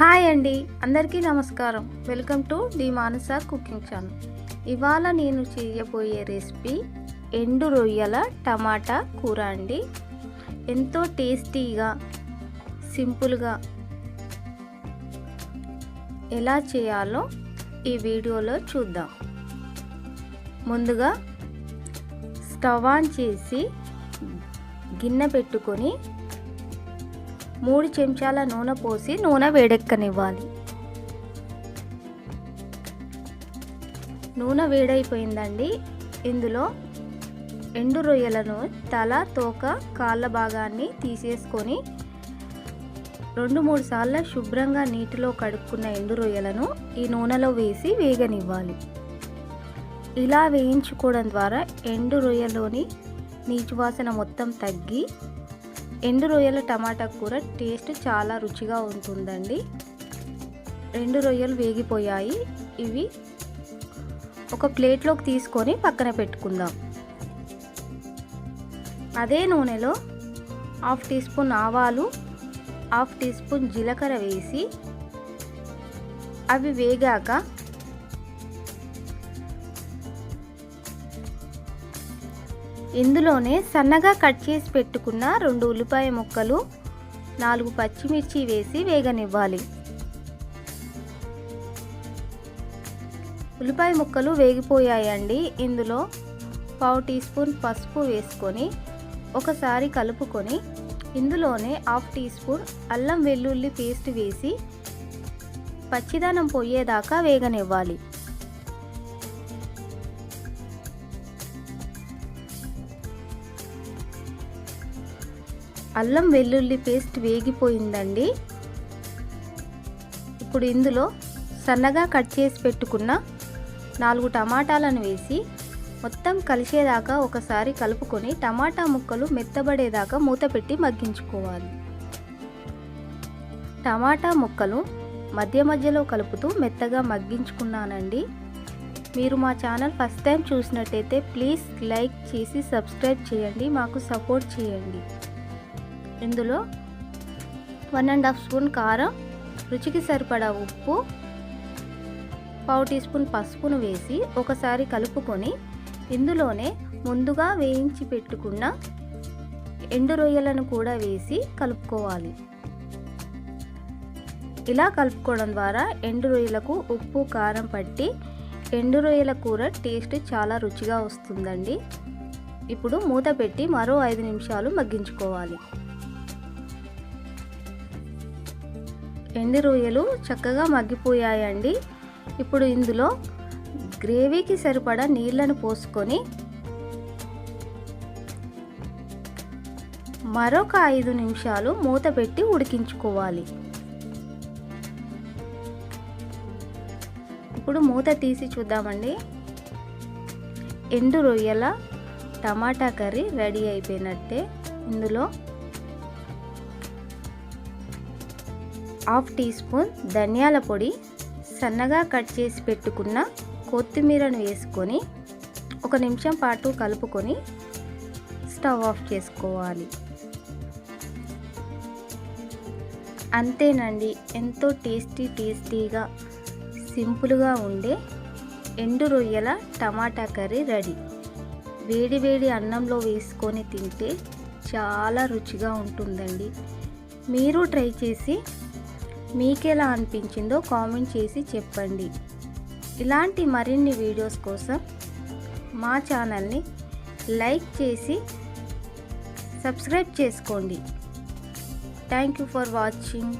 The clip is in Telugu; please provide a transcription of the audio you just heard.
హాయ్ అండి అందరికీ నమస్కారం. Welcome to the Manasa cooking channel. ఇవాళ నేను చేయబోయే రెసిపీ ఎండు రొయ్యల టమాటా కూర అండి. ఎంతో టేస్టీగా సింపుల్గా ఎలా చేయాలో ఈ వీడియోలో చూద్దాం. ముందుగా స్టవ్ ఆన్ చేసి గిన్నె పెట్టుకొని మూడు చెంచాల నూనె పోసి నూనె వేడెక్కనివ్వాలి. నూనె వేడైపోయిందండి. ఇందులో ఎండు రొయ్యలను తల తోక కాళ్ళ భాగాన్ని తీసేసుకొని రెండు మూడు సార్లు శుభ్రంగా నీటిలో కడుక్కున్న ఎండు రొయ్యలను ఈ నూనెలో వేసి వేగనివ్వాలి. ఇలా వేయించుకోవడం ద్వారా ఎండు రొయ్యలోని నీచు వాసన మొత్తం తగ్గి ఎండు రొయ్యల టమాటా కూర టేస్ట్ చాలా రుచిగా ఉంటుందండి. రెండు రొయ్యలు వేగిపోయాయి. ఇవి ఒక ప్లేట్లోకి తీసుకొని పక్కన పెట్టుకుందాం. అదే నూనెలో హాఫ్ టీ స్పూన్ ఆవాలు హాఫ్ టీ స్పూన్ జీలకర్ర వేసి అవి వేగాక ఇందులోనే సన్నగా కట్ చేసి పెట్టుకున్న రెండు ఉల్లిపాయ ముక్కలు నాలుగు పచ్చిమిర్చి వేసి వేగనివ్వాలి. ఉల్లిపాయ ముక్కలు వేగిపోయాయండి. ఇందులో పావు టీ స్పూన్ పసుపు వేసుకొని ఒకసారి కలుపుకొని ఇందులోనే హాఫ్ టీ స్పూన్ అల్లం వెల్లుల్లి పేస్ట్ వేసి పచ్చిదనం పోయేదాకా వేగనివ్వాలి. అల్లం వెల్లుల్లి పేస్ట్ వేగిపోయిందండి. ఇప్పుడు ఇందులో సన్నగా కట్ చేసి పెట్టుకున్న నాలుగు టమాటాలను వేసి మొత్తం కలిసేదాకా ఒకసారి కలుపుకొని టమాటా ముక్కలు మెత్తబడేదాకా మూత పెట్టి మగ్గించుకోవాలి. టమాటా ముక్కలు మధ్య మధ్యలో కలుపుతూ మెత్తగా మగ్గించుకున్నానండి. మీరు మా ఛానల్ ఫస్ట్ టైం చూసినట్టయితే ప్లీజ్ లైక్ చేసి సబ్స్క్రైబ్ చేయండి మాకు సపోర్ట్ చేయండి. ఇందులో వన్ అండ్ హాఫ్ స్పూన్ కారం రుచికి సరిపడా ఉప్పు పావు టీ స్పూన్ పసుపును వేసి ఒకసారి కలుపుకొని ఇందులోనే ముందుగా వేయించి పెట్టుకున్న ఎండు రొయ్యలను కూడా వేసి కలుపుకోవాలి. ఇలా కలుపుకోవడం ద్వారా ఎండు రొయ్యలకు ఉప్పు కారం పట్టి ఎండు రొయ్యల కూర టేస్ట్ చాలా రుచిగా వస్తుందండి. ఇప్పుడు మూత పెట్టి మరో ఐదు నిమిషాలు మగ్గించుకోవాలి. ఎండు రొయ్యలు చక్కగా మగ్గిపోయాయండి. ఇప్పుడు ఇందులో గ్రేవీకి సరిపడా నీళ్ళను పోసుకొని మరొక ఐదు నిమిషాలు మూత పెట్టి ఉడికించుకోవాలి. ఇప్పుడు మూత తీసి చూద్దామండి. ఎండు రొయ్యల టమాటా కర్రీ రెడీ అయిపోయినట్టే. ఇందులో హాఫ్ టీ స్పూన్ ధనియాల పొడి సన్నగా కట్ చేసి పెట్టుకున్న కొత్తిమీరను వేసుకొని ఒక నిమిషం పాటు కలుపుకొని స్టవ్ ఆఫ్ చేసుకోవాలి. అంతేనండి ఎంతో టేస్టీ టేస్టీగా సింపుల్గా ఉండే ఎండు రొయ్యల టమాటా కర్రీ రెడీ. వేడి వేడి అన్నంలో వేసుకొని తింటే చాలా రుచిగా ఉంటుందండి. మీరు ట్రై చేసి మీకెలా అనిపించిందో కామెంట్ చేసి చెప్పండి. ఇలాంటి మరిన్ని వీడియోస్ కోసం మా ఛానల్ని లైక్ చేసి సబ్స్క్రైబ్ చేసుకోండి. Thank you for watching.